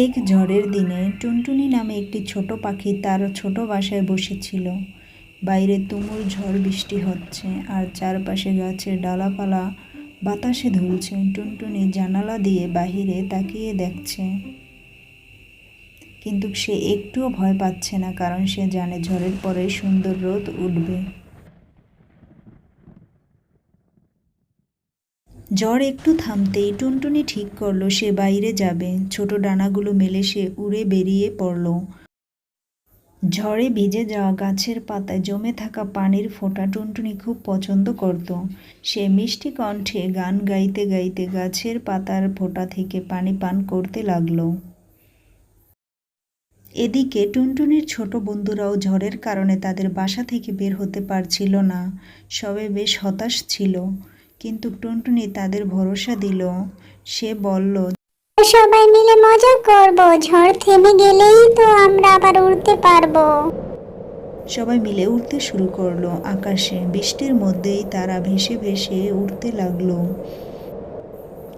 এক ঝড়ের দিনে টুনটুনি নামে একটি ছোট পাখি তার ছোট বাসায় বসেছিল। বাইরে তুমুল ঝড় বৃষ্টি হচ্ছে আর চারপাশে গাছের ডালাপালা বাতাসে দুলছে টুনটুনি জানালা দিয়ে বাহিরে তাকিয়ে দেখছে। কিন্তু সে একটুও ভয় পাচ্ছে না, কারণ সে জানে ঝড়ের পরে সুন্দর রোদ উঠবে। ঝড় একটু থামতেই টুনটুনি ঠিক করল, সে বাইরে যাবে। ছোট ডানাগুলো মেলে সে উড়ে বেরিয়ে পড়ল। ঝড়ে ভিজে যাওয়া গাছের পাতায় জমে থাকা পানির ফোঁটা টুনটুনি খুব পছন্দ করত। সে মিষ্টি কণ্ঠে গান গাইতে গাইতে গাছের পাতার ফোঁটা থেকে পানি পান করতে লাগল। এদিকে টুনটুনির ছোট বন্ধুরাও ঝড়ের কারণে তাদের বাসা থেকে বের হতে পারছিল না। সবে বেশ হতাশ ছিল। কিন্তু টুনটুনি তাদের ভরসা দিল। সে বলল সবাই মিলে মজা করব। ঝড় থেমে গেলেই তো আমরা আবার উড়তে পারব। সবাই মিলে উড়তে শুরু করল। আকাশে বৃষ্টির মধ্যেই তারা ভেসে ভেসে উড়তে লাগল।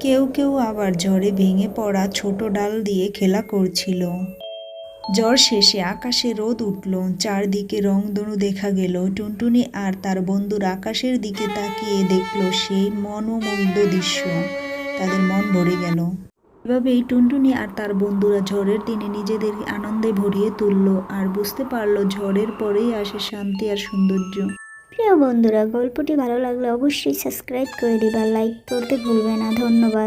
কেউ কেউ আবার ঝড়ে ভেঙে পড়া ছোট ডাল দিয়ে খেলা করছিল। ঝড় শেষে আকাশে রোদ উঠল, চারদিকে রংধনু দেখা গেল। টুনটুনি আর তার বন্ধুর আকাশের দিকে তাকিয়ে দেখল সেই মনোমুগ্ধ দৃশ্য। তাদের মন ভরে গেল। এভাবেই টুনটুনি আর তার বন্ধুরা ঝড়ের দিনে নিজেদের আনন্দে ভরিয়ে তুলল আর বুঝতে পারল ঝড়ের পরেই আসে শান্তি আর সৌন্দর্য। প্রিয় বন্ধুরা, গল্পটি ভালো লাগলে অবশ্যই সাবস্ক্রাইব করে দিবা, লাইক করতে ভুলবে না। ধন্যবাদ।